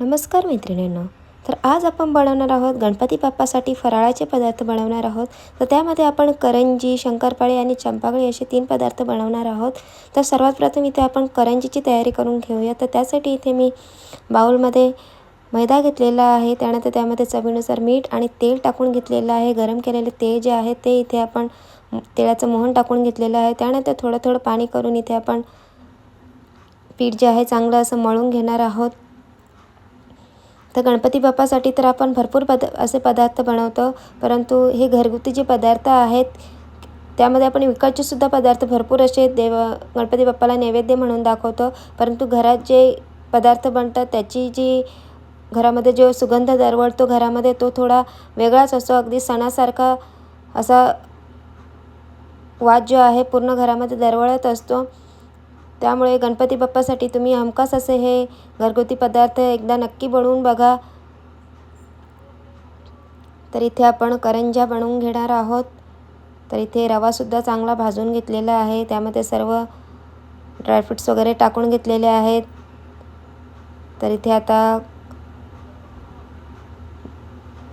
नमस्कार मैत्रिणींनो. तर आज आपण बनवणार आहोत गणपती बाप्पासाठी फराळाचे पदार्थ बनवणार आहोत. तर त्यामध्ये आपण करंजी शंकरपाळी आणि चंपाकळी असे तीन पदार्थ बनवणार आहोत. तर सर्वात प्रथम इथे आपण करंजीची तयारी करून घेऊया. तर त्यासाठी इथे मी बाऊलमध्ये मैदा घेतलेला आहे. त्यानंतर त्यामध्ये चवीनुसार मीठ आणि तेल टाकून घेतलेलं आहे. गरम केलेले तेल जे आहे ते इथे आपण तेलाचं मोहन टाकून घेतलेलं आहे. त्यानंतर थोडं थोडं पाणी करून इथे आपण पीठ जे आहे चांगलं असं मळून घेणार आहोत. तर गणपती बाप्पासाठी तर आपण भरपूर पद असे पदार्थ बनवतो. परंतु हे घरगुती जे पदार्थ आहेत त्यामध्ये आपण विकतचे सुद्धा पदार्थ भरपूर असे देव गणपती बाप्पाला नैवेद्य म्हणून दाखवतो. परंतु घरात जे पदार्थ बनतात त्याची जी घरामध्ये जो सुगंध दरवळतो घरामध्ये तो थोडा वेगळाच असतो. अगदी सणासारखा असा वाद जो आहे पूर्ण घरामध्ये दरवळत असतो. त्यामुळे गणपती बाप्पासाठी तुम्ही हमखास असे हे घरगुती पदार्थ एकदा नक्की बनवून बघा. तर इथे आपण करंज्या बनवून घेणार आहोत. तर इथे रवासुद्धा चांगला भाजून घेतलेला आहे. त्यामध्ये सर्व ड्रायफ्रुट्स वगैरे टाकून घेतलेले आहेत. तर इथे आता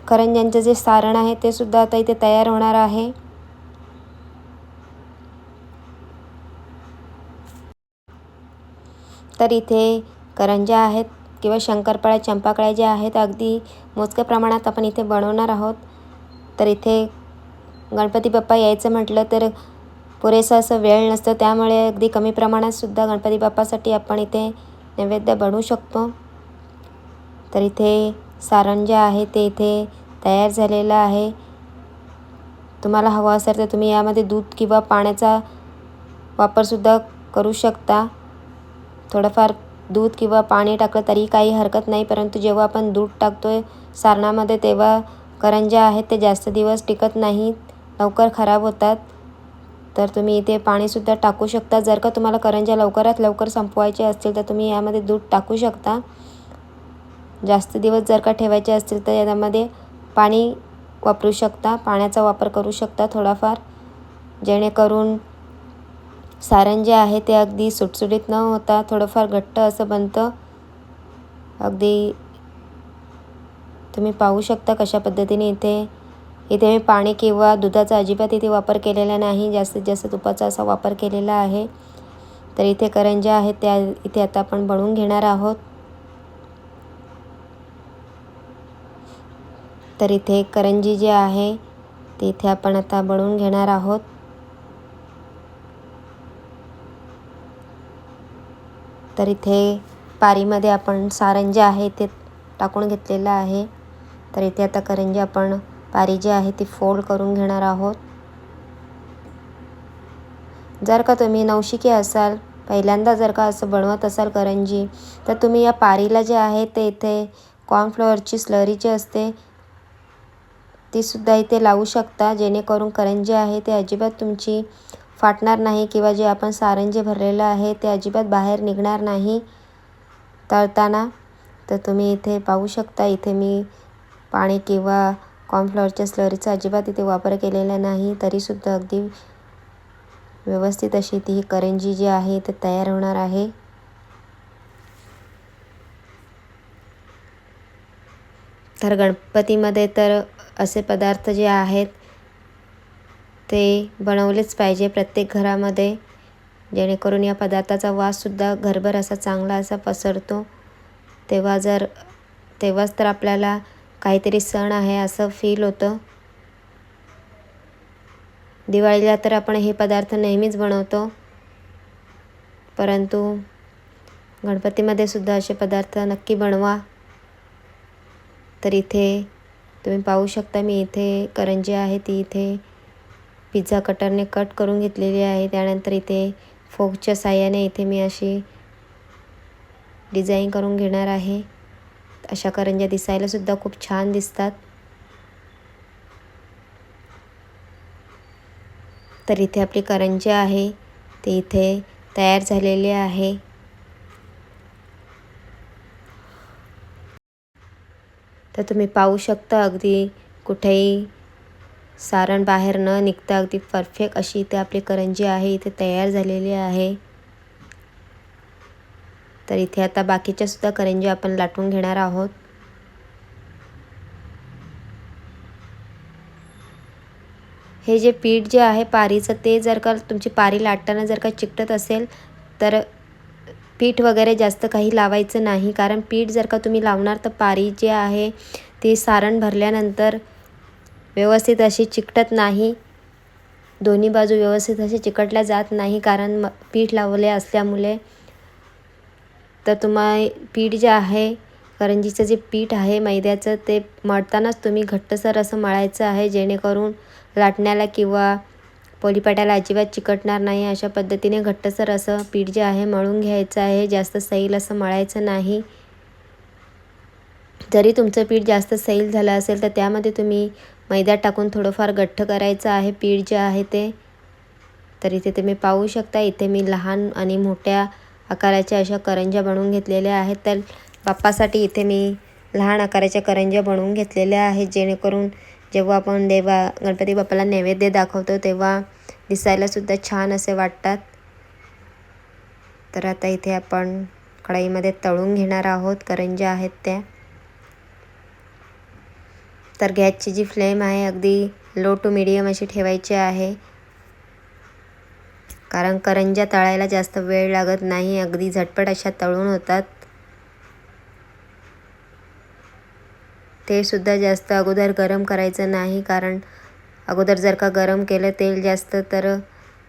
करंज्यांचं जे सारण आहे ते सुद्धा आता इथे तयार होणार आहे. तर इथे करंज्या आहेत किंवा शंकरपाळ्या चंपाकळ्या ज्या आहेत अगदी मोजक्या प्रमाणात आपण इथे बनवणार आहोत. तर इथे गणपती बाप्पा यायचं म्हटलं तर पुरेसं असं वेळ नसतं. त्यामुळे अगदी कमी प्रमाणातसुद्धा गणपती बाप्पासाठी आपण इथे नैवेद्य बनवू शकतो. तर इथे सारण जे आहे ते इथे तयार झालेलं आहे. तुम्हाला हवं असेल तर तुम्ही यामध्ये दूध किंवा पाण्याचा वापरसुद्धा करू शकता. थोडंफार दूध किंवा पाणी टाकलं तरी काही हरकत नाही परंतु जेव्हा आपण दूध टाकतो आहे सारणामध्ये तेव्हा करंज्या आहेत ते जास्त दिवस टिकत नाहीत लवकर खराब होतात. तर तुम्ही इथे पाणीसुद्धा टाकू शकता. जर का तुम्हाला करंज्या लवकरात लवकर संपवायचे असतील तर तुम्ही यामध्ये दूध टाकू शकता. जास्त दिवस जर का ठेवायचे असतील तर यामध्ये पाणी वापरू शकता पाण्याचा वापर करू शकता थोडाफार. जेणेकरून सारण जे आहे ते अगदी सुटसुटीत न होता थोडंफार घट्ट असं बनतं. अगदी तुम्ही पाहू शकता कशा पद्धतीने इथे इथे मी पाणी किंवा दुधाचा अजिबात इथे वापर केलेला नाही जास्तीत जास्त तुपाचा असा वापर केलेला आहे. तर इथे करंज्या आहेत त्या इथे आता आपण बनवून घेणार आहोत. तर इथे करंजी जे आहे ते इथे आपण आता बनवून घेणार आहोत. तर इथे पारीमध्ये आपण सारण जे आहे ते टाकून घेतलेलं आहे. तर इथे आता करंजी आपण पारी जी आहे ती फोल्ड करून घेणार आहोत. जर का तुम्ही नवशिके असाल पहिल्यांदा जर का असं बनवत असाल करंजी तर तुम्ही या पारीला जे आहे ते इथे कॉर्नफ्लॉवरची स्लरी जी असते तीसुद्धा इथे लावू शकता जेणेकरून करंजी आहे ते अजिबात तुमची फाटणार नाही किंवा जे आपण सारण जे भरलेलं आहे ते अजिबात बाहेर निघणार नाही. तळताना. तर तुम्ही इथे पाहू शकता इथे मी पाणी किंवा कॉर्नफ्लॉवरच्या स्लरीचा अजिबात इथे वापर केलेला नाही. तरीसुद्धा अगदी व्यवस्थित अशी ती करंजी जी आहे ते तयार होणार आहे. तर गणपतीमध्ये तर असे पदार्थ जे आहेत ते बनवलेच पाहिजे प्रत्येक घरामध्ये जेणेकरून या पदार्थाचा वाससुद्धा घरभर असा चांगला असा पसरतो. तेव्हा जर तेव्हाच तर आपल्याला काहीतरी सण आहे असं फील होतं. दिवाळीला तर आपण हे पदार्थ नेहमीच बनवतो. परंतु गणपतीमध्ये सुद्धा असे पदार्थ नक्की बनवा. तर इथे तुम्ही पाहू शकता मी इथे करंजी आहे ती इथे पिझ्झा कटरने कट करून घेतलेली आहे. त्यानंतर इथे फोकच्या साह्याने इथे मी अशी डिझाईन करून घेणार आहे. अशा करंज्या दिसायलासुद्धा खूप छान दिसतात. तर इथे आपली करंजी आहे. ते इथे तयार झालेली आहे. तर तुम्ही पाहू शकता अगदी कुठेही सारण बाहेर न निघता अगदी परफेक्ट अशी इथे आपली करंजी आहे इथे तयार झालेली आहे. तर इथे आता बाकीच्या सुद्धा करंजी आपण लाटून घेणार आहोत. हे जे पीठ जे आहे पारीचं ते जर का तुमची पारी लाटताना जर का चिकटत असेल तर पीठ वगैरे जास्त काही लावायचं नाही. कारण पीठ जर का तुम्ही लावणार तर पारी जे आहे ती सारण भरल्यानंतर व्यवस्थित अशी चिकटत नाही. दोन्ही बाजू व्यवस्थित असे चिकटल्या जात नाही कारण म पीठ लावले असल्यामुळे. तर तुम्हा पीठ जे आहे करंजीचं जे पीठ आहे मैद्याचं ते मळतानाच तुम्ही घट्टसर असं मळायचं आहे जेणेकरून लाटण्याला किंवा पोलीपाट्याला अजिबात चिकटणार नाही. अशा पद्धतीने घट्टसर असं पीठ जे आहे मळून घ्यायचं आहे. जास्त सैल असं मळायचं नाही. जरी तुमचं पीठ जास्त सैल झालं असेल तर त्यामध्ये तुम्ही मैदा टाकून थोडंफार गठ्ठ करायचं आहे. पीठ जे आहे ते तर इथे तुम्ही पाहू शकता इथे मी लहान आणि मोठ्या आकाराच्या अशा करंज्या बनवून घेतलेल्या आहेत. तर बाप्पासाठी इथे मी लहान आकाराच्या करंज्या बनवून घेतलेल्या आहेत जेणेकरून जेव्हा आपण देवा गणपती बाप्पाला नैवेद्य दाखवतो तेव्हा दिसायलासुद्धा छान असे वाटतात. तर आता इथे आपण कढईमध्ये तळून घेणार आहोत. करंज्या आहेत त्या. तर गॅसची जी फ्लेम आहे अगदी लो टू मिडियम अशी ठेवायची आहे. कारण करंज्या तळायला जास्त वेळ लागत नाही अगदी झटपट अशा तळून होतात. तेलसुद्धा जास्त अगोदर गरम करायचं नाही कारण अगोदर जर का गरम केलं तेल जास्त तर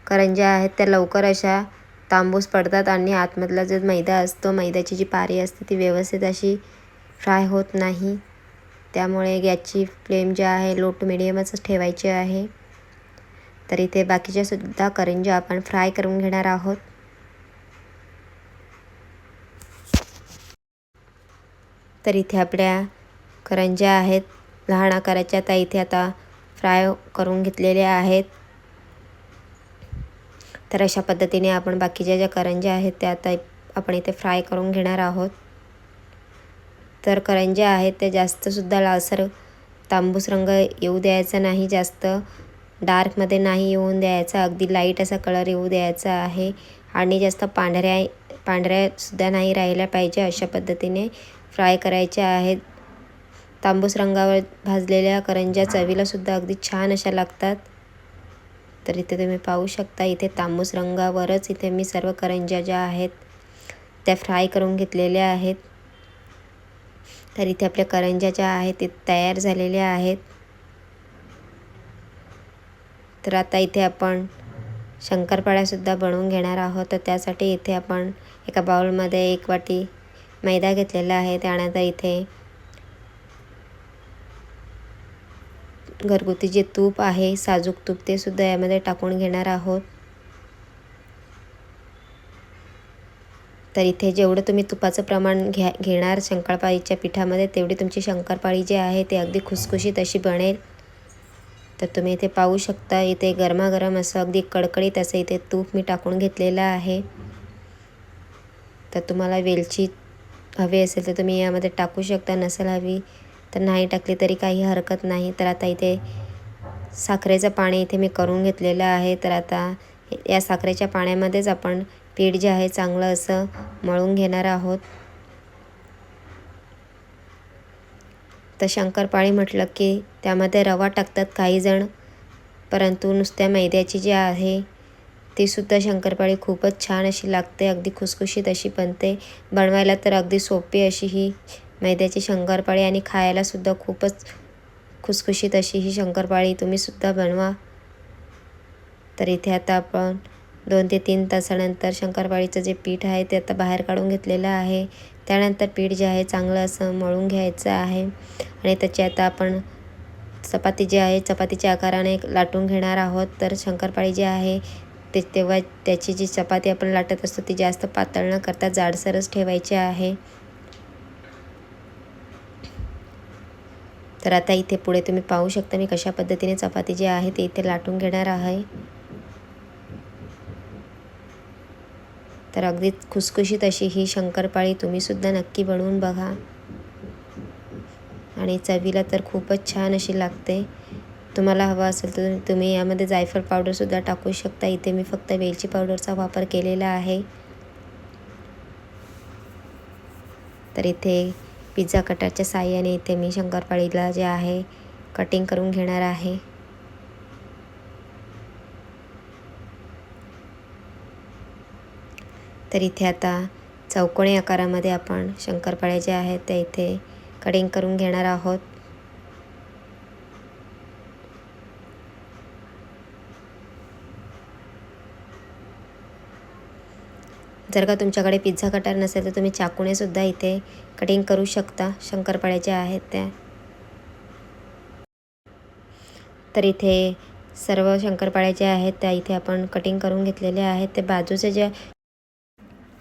करंज्या आहेत त्या लवकर अशा तांबूस पडतात आणि आतमधला जो मैदा असतो मैद्याची जी पारी असते ती व्यवस्थित अशी फ्राय होत नाही. त्यामुळे गॅसची फ्लेम जी आहे लो टू मिडियमच ठेवायची आहे. तर इथे बाकीच्या सुद्धा करंज्या आपण फ्राय करून घेणार आहोत. तर इथे आपल्या करंज्या आहेत लहान आकाराच्या त्या इथे आता फ्राय करून घेतलेल्या आहेत. तर अशा पद्धतीने आपण बाकीच्या ज्या करंज्या आहेत त्या आता आपण इथे फ्राय करून घेणार आहोत. तर करंज्या आहेत त्या जास्तसुद्धा लालसर तांबूस रंग येऊ द्यायचा नाही जास्त डार्कमध्ये नाही येऊन द्यायचा अगदी लाइट असा कलर येऊ द्यायचा आहे आणि जास्त पांढऱ्या पांढऱ्यासुद्धा नाही राहिल्या पाहिजे अशा पद्धतीने फ्राय करायच्या आहेत. तांबूस रंगावर भाजलेल्या करंज्या चवीलासुद्धा अगदी छान अशा लागतात. तर इथे तुम्ही पाहू शकता इथे तांबूस रंगावरच इथे मी सर्व करंज्या ज्या आहेत त्या फ्राय करून घेतलेल्या आहेत. तर इथे आपल्या करंज्या ज्या आहेत ते तयार झालेल्या आहेत. तर आता इथे आपण शंकरपाळ्यासुद्धा बनवून घेणार आहोत. तर त्यासाठी इथे आपण एका बाउलमध्ये एक वाटी मैदा घेतलेला आहे. त्यानंतर इथे घरगुती जे तूप आहे साजूक तूप ते सुद्धा यामध्ये टाकून घेणार आहोत. तर इथे जेवढं तुम्ही तुपाचं प्रमाण घ्या घेणार शंकरपाळीच्या पिठामध्ये तेवढी तुमची शंकरपाळी जी आहे ते अगदी खुसखुशीत अशी बनेल. तर तुम्ही इथे पाहू शकता इथे गरमागरम असं अगदी कडकडीत असं इथे तूप मी टाकून घेतलेलं आहे. तर तुम्हाला वेलची हवी असेल तर तुम्ही यामध्ये टाकू शकता नसेल हवी तर नाही टाकली तरी काही हरकत नाही. तर आता इथे साखरेचं पाणी इथे मी करून घेतलेलं आहे. तर आता या साखरेच्या पाण्यामध्येच आपण पीठ जे आहे चांगलं असं मळून घेणार आहोत. तर शंकरपाळी म्हटलं की त्यामध्ये रवा टाकतात काहीजण परंतु नुसत्या मैद्याची जी आहे तीसुद्धा शंकरपाळी खूपच छान अशी लागते अगदी खुसखुशीत अशी बनते. बनवायला तर अगदी सोपी अशी ही मैद्याची शंकरपाळी आणि खायलासुद्धा खूपच खुसखुशीत अशी ही शंकरपाळी तुम्हीसुद्धा बनवा. तर इथे आता आपण दोन ते तीन तासानंतर शंकरपाळीचं जे पीठ आहे ते आता बाहेर काढून घेतलेलं आहे. त्यानंतर पीठ जे आहे चांगलं असं मळून घ्यायचं आहे. आणि त्याची आता आपण चपाती जी आहे चपातीच्या आकाराने लाटून घेणार आहोत. तर शंकरपाळी जी आहे ते तेव्हा त्याची जी चपाती आपण लाटत असतो ती जास्त पातळ न करता जाडसरच ठेवायची आहे. तर आता इथे पुढे तुम्ही पाहू शकता मी कशा पद्धतीने चपाती जी आहे ती इथे लाटून घेणार आहे. तर अगदी खुसखुशीत अशी ही शंकरपाळी तुम्हीसुद्धा नक्की बनवून बघा. आणि चवीला तर खूपच छान अशी लागते. तुम्हाला हवं असेल तर तुम्ही यामध्ये जायफळ पावडरसुद्धा टाकू शकता. इथे मी फक्त वेलची पावडरचा वापर केलेला आहे. तर इथे पिझ्झा कटरच्या साह्याने इथे मी शंकरपाळीला जे आहे कटिंग करून घेणार आहे. तर इथे आता चौकोनी आकारामध्ये आपण शंकरपाळ्या ज्या आहेत त्या इथे कटिंग करून घेणार आहोत. जर का तुमच्याकडे पिझ्झा कटर नसेल तर तुम्ही चाकूनेसुद्धा इथे कटिंग करू शकता शंकरपाळ्या ज्या आहेत त्या तर इथे सर्व शंकरपाळ्या ज्या आहेत त्या इथे आपण कटिंग करून घेतलेल्या आहेत. ते बाजूचे ज्या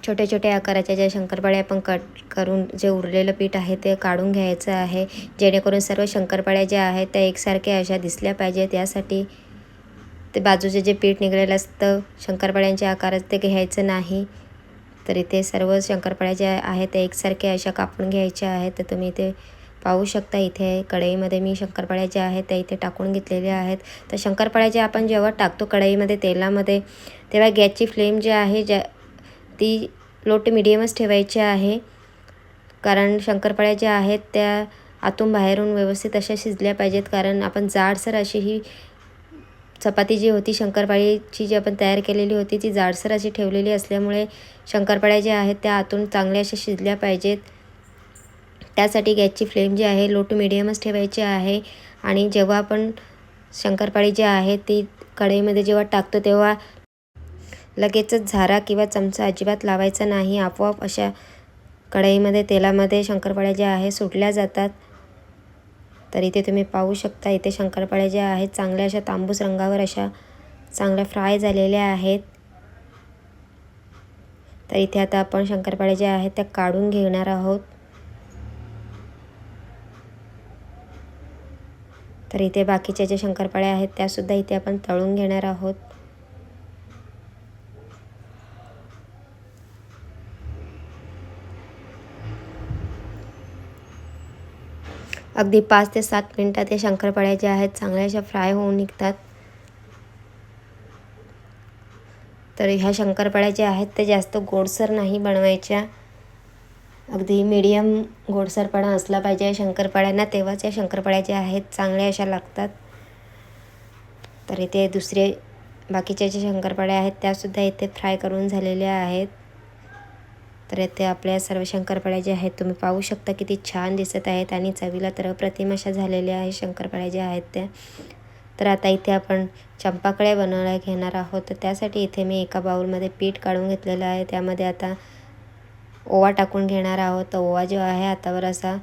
छोट्या छोट्या आकाराच्या ज्या शंकरपाळ्या आपण कट करून जे उरलेलं पीठ आहे ते काढून घ्यायचं आहे. जेणेकरून सर्व शंकरपाळ्या ज्या आहेत त्या एकसारख्या अशा दिसल्या पाहिजेत. यासाठी ते बाजूचे जे पीठ निघालेलं असतं शंकरपाळ्यांच्या आकारात ते घ्यायचं नाही. तर इथे सर्व शंकरपाळ्या ज्या आहेत त्या एकसारख्या अशा कापून घ्यायच्या आहेत. तर तुम्ही इथे पाहू शकता इथे कढईमध्ये मी शंकरपाळ्या ज्या आहेत त्या इथे टाकून घेतलेल्या आहेत. तर शंकरपाळ्या ज्या आपण जेव्हा टाकतो कढईमध्ये तेलामध्ये तेव्हा गॅसची फ्लेम जी आहे ज्या ती लोट मीडियमच मिडियमच ठेवायची आहे. कारण शंकरपाळ्या ज्या आहेत त्या आतून बाहेरून व्यवस्थित अशा शिजल्या पाहिजेत. कारण आपण जाडसर अशी ही चपाती जी होती शंकरपाळीची जी आपण तयार केलेली होती ती जाडसर अशी ठेवलेली असल्यामुळे शंकरपाळ्या ज्या आहेत त्या आतून चांगल्या अशा शिजल्या पाहिजेत. त्यासाठी गॅसची फ्लेम जी आहे लो टू मिडियमच ठेवायची आहे. आणि जेव्हा आपण शंकरपाळी जी आहे ती कढईमध्ये जेव्हा टाकतो तेव्हा लगेचच झारा किंवा चमचा अजिबात लावायचा नाही. आपोआप अशा कढईमध्ये तेलामध्ये शंकरपाळ्या ज्या आहे सुटल्या जातात. तर इथे तुम्ही पाहू शकता इथे शंकरपाळ्या ज्या आहेत चांगल्या अशा तांबूस रंगावर अशा चांगल्या फ्राय झालेल्या आहेत. तर इथे आता आपण शंकरपाळ्या ज्या आहेत त्या काढून घेणार आहोत. तर इथे बाकीच्या ज्या शंकरपाळ्या आहेत त्यासुद्धा इथे आपण तळून घेणार आहोत. अगदी पाच ते सात मिनटात या शंकरपाळ्या ज्या आहेत चांगल्या अशा फ्राय होऊन निघतात. तर ह्या शंकरपाळ्या ज्या आहेत त्या जास्त गोडसर नाही बनवायच्या. अगदी मीडियम गोडसरपणा असला पाहिजे या शंकरपाळ्यांना तेव्हाच या शंकरपाळ्या ज्या आहेत चांगल्या अशा लागतात. तर इथे दुसरे बाकीच्या ज्या शंकरपाळ्या आहेत त्यासुद्धा इथे फ्राय करून झालेल्या आहेत. तर इथे आपल्या सर्व शंकरपाळ्या ज्या आहेत तुम्ही पाहू शकता किती छान दिसत आहेत आणि चवीला तर अप्रतिम अशा झालेल्या आहे शंकरपाळ्या ज्या आहेत त्या. तर आता इथे आपण चंपाकळ्या बनवायला घेणार आहोत. तर त्यासाठी इथे मी एका बाऊलमध्ये पीठ काढून घेतलेलं आहे. त्यामध्ये आता ओवा टाकून घेणार आहोत. तर ओवा जो आहे हातावर असा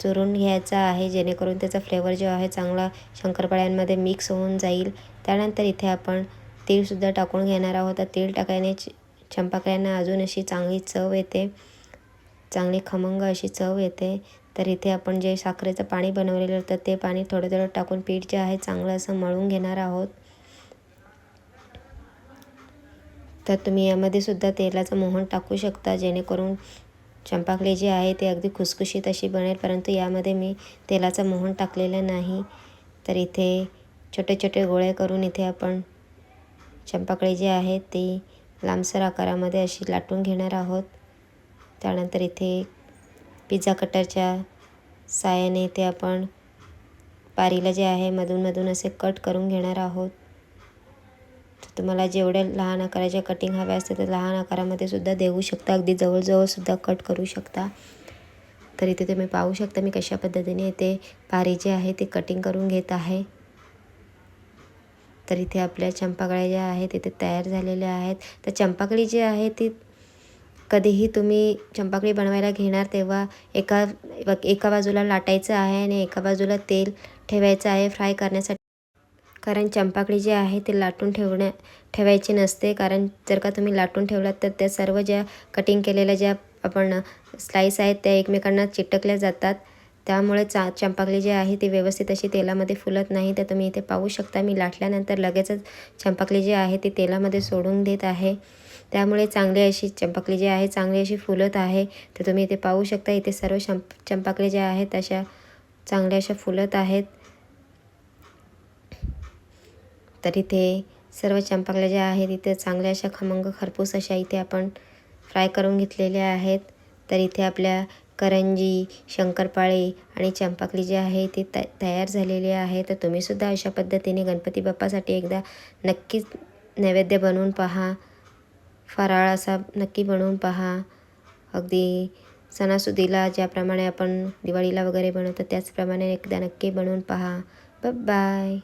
चुरून घ्यायचा आहे जेणेकरून त्याचा फ्लेवर जो आहे चांगला शंकरपाळ्यांमध्ये मिक्स होऊन जाईल. त्यानंतर इथे आपण तीळसुद्धा टाकून घेणार आहोत. तर तीळ टाकायने चंपाकळ्यांना अजून अशी चांगली चव येते. चांगली खमंग अशी चव येते. तर इथे आपण जे साखरेचं पाणी बनवलेलं होतं ते पाणी थोडं थोडं टाकून पीठ जे आहे चांगलं असं मळून घेणार आहोत. तर तुम्ही यामध्ये सुद्धा तेलाचं मोहन टाकू शकता जेणेकरून चंपाकळी जी आहे ते अगदी खुसखुशीत अशी बनेल. परंतु यामध्ये मी तेलाचं मोहन टाकलेलं नाही. तर इथे छोटे छोटे गोळे करून इथे आपण चंपाकळी जी आहे ती लांबसर आकारामध्ये अशी लाटून घेणार आहोत. त्यानंतर इथे पिझ्झा कटरच्या साहाय्याने इथे आपण पारीला जे आहे मधून मधून असे कट करून घेणार आहोत. तुम्हाला जेवढ्या लहान आकाराच्या कटिंग हव्या असते तर लहान आकारामध्ये सुद्धा देऊ शकता. अगदी जवळजवळसुद्धा कट करू शकता. तर इथे तुम्ही पाहू शकता मी कशा पद्धतीने इथे पारी जे आहे ते कटिंग करून घेत आहे. तर इथे आपल्या चंपाकळ्या ज्या आहेत इथे तयार झालेल्या आहेत. तर चंपाकळी जी आहे ती कधीही तुम्ही चंपाकळी बनवायला घेणार तेव्हा एका एका बाजूला लाटायचं आहे आणि एका बाजूला तेल ठेवायचं आहे फ्राय करण्यासाठी. कारण चंपाकळी जी आहे ती लाटून ठेवण्या ठेवायची नसते. कारण जर का तुम्ही लाटून ठेवलात तर त्या सर्व ज्या कटिंग केलेल्या ज्या आपण स्लाईस आहेत त्या एकमेकांना चिटकल्या जातात. त्यामुळे चा चंपाकली जी आहे ती व्यवस्थित अशी तेलामध्ये फुलत नाही. तर तुम्ही इथे पाहू शकता. मी लाटल्यानंतर लगेचच चंपाकली जी आहे ती तेलामध्ये सोडून देत आहे. त्यामुळे चांगली अशी चंपाकली जी आहे चांगली अशी फुलत आहे. तर तुम्ही इथे पाहू शकता इथे सर्व शंप चंपाकली ज्या आहेत अशा चांगल्या अशा फुलत आहेत. तर इथे सर्व चंपाकल्या ज्या आहेत इथे चांगल्या अशा खमंग खरपूस अशा इथे आपण फ्राय करून घेतलेल्या आहेत. तर इथे आपल्या करंजी शंकरपाळे आणि चंपाकली जे आहे ते त तयार झालेले आहे. तर तुम्हीसुद्धा अशा पद्धतीने गणपती बाप्पासाठी एकदा नक्कीच नैवेद्य बनवून पहा. फराळ असा नक्की बनवून पहा. अगदी सणासुदीला ज्याप्रमाणे आपण दिवाळीला वगैरे बनवतो त्याचप्रमाणे एकदा नक्की बनवून पहा. बाय